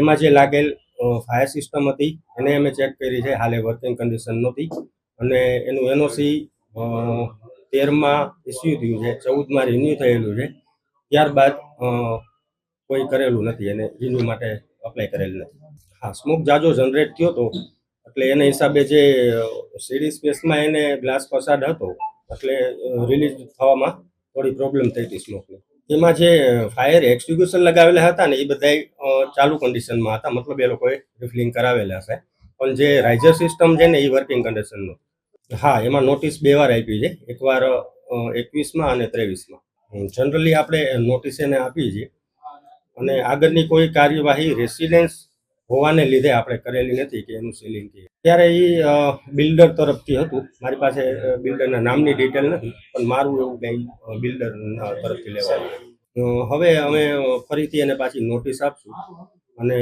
એમાં જે લાગેલ fire system હતી, એને અમે ચેક કરી છે, હાલે વર્કિંગ કન્ડિશન નહોતી. અને એનું એનઓસી તેરમાં ઇસ્યુ થયું છે, ચૌદમાં રિન્યુ થયેલું છે. ત્યારબાદ કોઈ કરેલું નથી એને રિન્યુ માટે અપ્લાય કરેલ નથી. હા સ્મોક જાજો જનરેટ થયો હતો એટલે એના હિસાબે જે સીડી સ્પેસમાં એને ગ્લાસ પસાડ હતો, એટલે રિલીઝ થવામાં થોડી પ્રોબ્લેમ થઈ હતી સ્મોકની એમાં જે ફાયર એક્સટિગ્યુશન લગાવેલા હતા ને એ બધા ચાલુ કન્ડિશનમાં હતા. મતલબ એ લોકોએ રિફિલિંગ કરાવેલા છે પણ જે રાઇઝર સિસ્ટમ છે ને એ વર્કિંગ કન્ડિશનનું હા, એમાં નોટિસ બે વાર આપી છે. એકવાર એકવીસમાં અને ત્રેવીસમાં. જનરલી આપણે નોટિસ એને આપીએ છીએ. અને આગળની કોઈ કાર્યવાહી રેસિડેન્સ હોવાને લીધે આપણે કરેલી નથી કે એનું સીલિંગ કે ત્યારે એ બિલ્ડર તરફથી હતું. મારી પાસે બિલ્ડરના નામની ડિટેલ નથી, પણ મારું એવું કંઈ બિલ્ડર તરફથી લેવાનું. હવે અમે ફરીથી એને પાછી નોટિસ આપશું. અને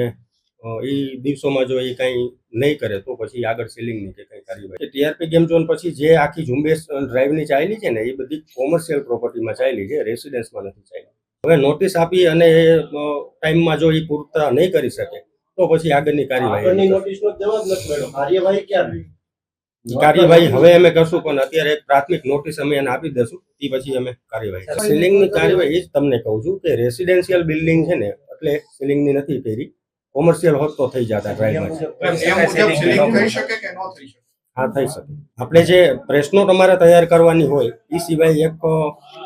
એ દિવસોમાં જો એ કંઈ નહીં કરે તો પછી આગળ સીલિંગની કે કંઈ કાર્યવાહી ટીઆરપી ગેમ ઝોન પછી જે આખી ઝુંબેશ ડ્રાઈવની ચાલી છે ને, એ બધી કોમર્શિયલ પ્રોપર્ટીમાં ચાલી છે રેસિડેન્સમાં નથી ચાલી. હવે નોટિસ આપી અને એ ટાઈમમાં જો એ પૂરતા નહીં કરી શકે તો પછી આગળની કાર્યવાહી નોટિસનો જવાબ નથી મળ્યો. કાર્યવાહી ક્યાં કાર્યવાહી હવે અમે કરશું પણ અત્યારે એક પ્રાથમિક નોટિસ અમે એને આપી દઈશું. એ પછી અમે કાર્યવાહી સીલિંગની કાર્યવાહી એ જ તમને કહું છું કે રેસિડેન્શિયલ બિલ્ડિંગ છે ને એટલે સીલિંગની નથી કરી કોમર્શિયલ હોત તો થઈ જતા ડ્રાઈવમાં એ મુજબ સીલિંગ થઈ શકે કે ન થઈ શકે? હા થઈ શકે. આપણે જે પ્રશ્નો તમારે તૈયાર કરવાની હોય એ સિવાય એક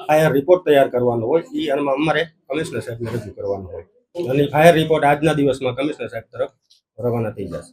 ફાયર રિપોર્ટ તૈયાર કરવાનો હોય એ અમારે કમિશનર સાહેબને રજૂ કરવાનો હોય. અને ફાયર રિપોર્ટ આજના દિવસમાં કમિશનર સાહેબ તરફ રવાના થઈ જશે.